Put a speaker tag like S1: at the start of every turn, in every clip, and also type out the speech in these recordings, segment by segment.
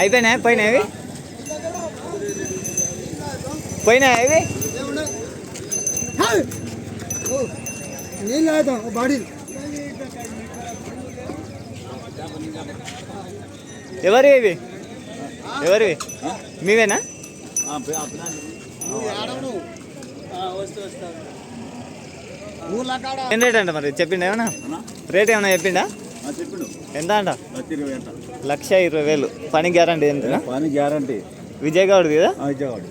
S1: అయిపోయినాయి పోయినాయి పోయినాయి ఇవి?
S2: నీళ్ళు బాడీ.
S1: ఎవరివి ఇవి? ఎవరివి మీవేనా? ఏం రేట్ అంట మరి? చెప్పిండా ఏమన్నా? రేట్ ఏమన్నా చెప్పుడు? ఎంత అంట?
S3: లక్ష ఇరవై
S1: వేలు. పని గ్యారంటీ ఎంత
S3: పని గ్యారంటీ.
S1: విజయ్ గౌడ్ కదా
S3: విజయవాడ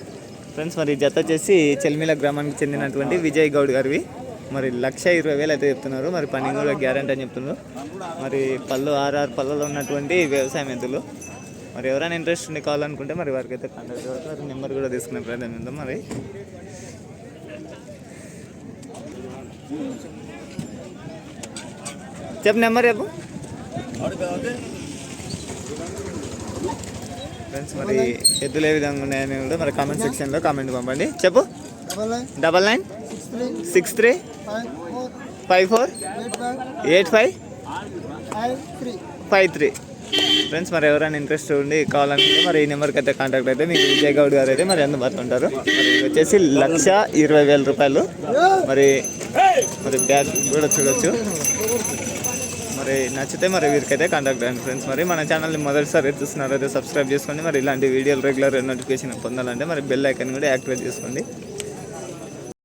S1: ఫ్రెండ్స్ మరి జత వచ్చేసి చెల్మిల గ్రామానికి చెందినటువంటి విజయ్ గౌడ్ గారివి. మరి లక్ష ఇరవై వేలు అయితే చెప్తున్నారు. మరి పని కూడా గ్యారంటీ అని చెప్తున్నారు. మరి పళ్ళు ఆర్ఆర్ పళ్ళలో ఉన్నటువంటి వ్యవసాయం ఎద్దులు. మరి ఎవరైనా ఇంట్రెస్ట్ ఉండి కావాలనుకుంటే మరి వారికి అయితే కాంటాక్ట్ అవ్వచ్చు నెంబర్ కూడా తీసుకునే ప్రయత్నం ఉందాం మరి. చెప్పు నెంబర్ చెప్పు. ఫ్రెండ్స్ మరి ఎద్దులు ఏ విధంగా ఉన్నాయని కూడా మరి కామెంట్ సెక్షన్లో కామెంట్ పంపండి. చెప్పు.
S2: Double nine six three five four eight five
S1: five
S2: three
S1: friends మరి ఎవరైనా ఇంట్రెస్ట్ ఉండి కావాలనుకుంటే మరి ఈ నెంబర్కి అయితే కాంటాక్ట్ అయితే మీకు విజయ్ గౌడ్ గారు అయితే మరి అందుబాటులో ఉంటారు. వచ్చేసి లక్ష ఇరవై వేల రూపాయలు. మరి మరి బ్యాగ్ కూడా చూడొచ్చు. మరి నచ్చితే మరి వీరికైతే కాంటాక్ట్ అయ్యండి ఫ్రెండ్స్ మరి మన ఛానల్ని మొదటిసారి చూస్తున్నారు అయితే సబ్స్క్రైబ్ చేసుకోండి. మరి ఇలాంటి వీడియోలు రెగ్యులర్ నోటిఫికేషన్ పొందాలంటే మరి బెల్ ఐకన్ కూడా యాక్టివేట్ చేసుకోండి.